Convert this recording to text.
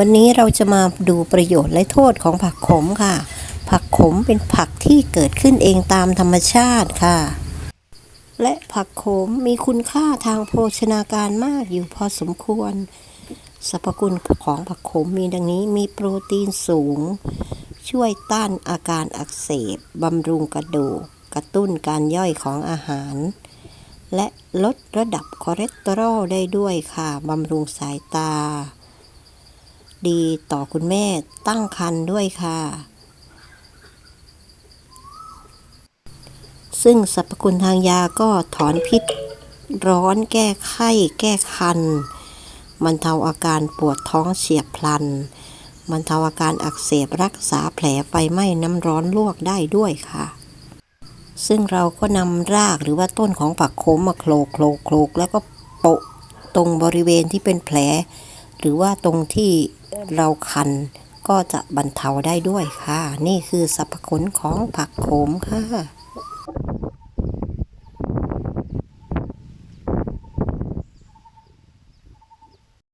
วันนี้เราจะมาดูประโยชน์และโทษของผักขมค่ะ ผักขมเป็นผักที่เกิดขึ้นเองตามธรรมชาติค่ะ และผักขมมีคุณค่าทางโภชนาการมากอยู่พอสมควร สรรพคุณของผักขมมีดังนี้มีโปรตีนสูง ช่วยต้านอาการอักเสบบำรุงกระดูกกระตุ้นการย่อยของอาหาร และลดระดับคอเลสเตอรอลได้ด้วยค่ะบำรุงสายตา ดีต่อคุณแม่ตั้งครรภ์ด้วยค่ะ ซึ่งสรรพคุณทางยาก็ถอนพิษร้อนแก้ไข้แก้คันบรรเทาอาการปวดท้องเฉียบพลันบรรเทาอาการอักเสบรักษาแผลไฟไหม้น้ำร้อนลวกได้ด้วยค่ะ ซึ่งเราก็นำรากหรือว่าต้นของผักโขมมาโคลกโคลกโคลกแล้วก็โปะตรงบริเวณที่เป็นแผล หรือว่าตรงที่เราคันก็จะบรรเทาได้ด้วยค่ะ นี่คือสรรพคุณของผักโขมค่ะ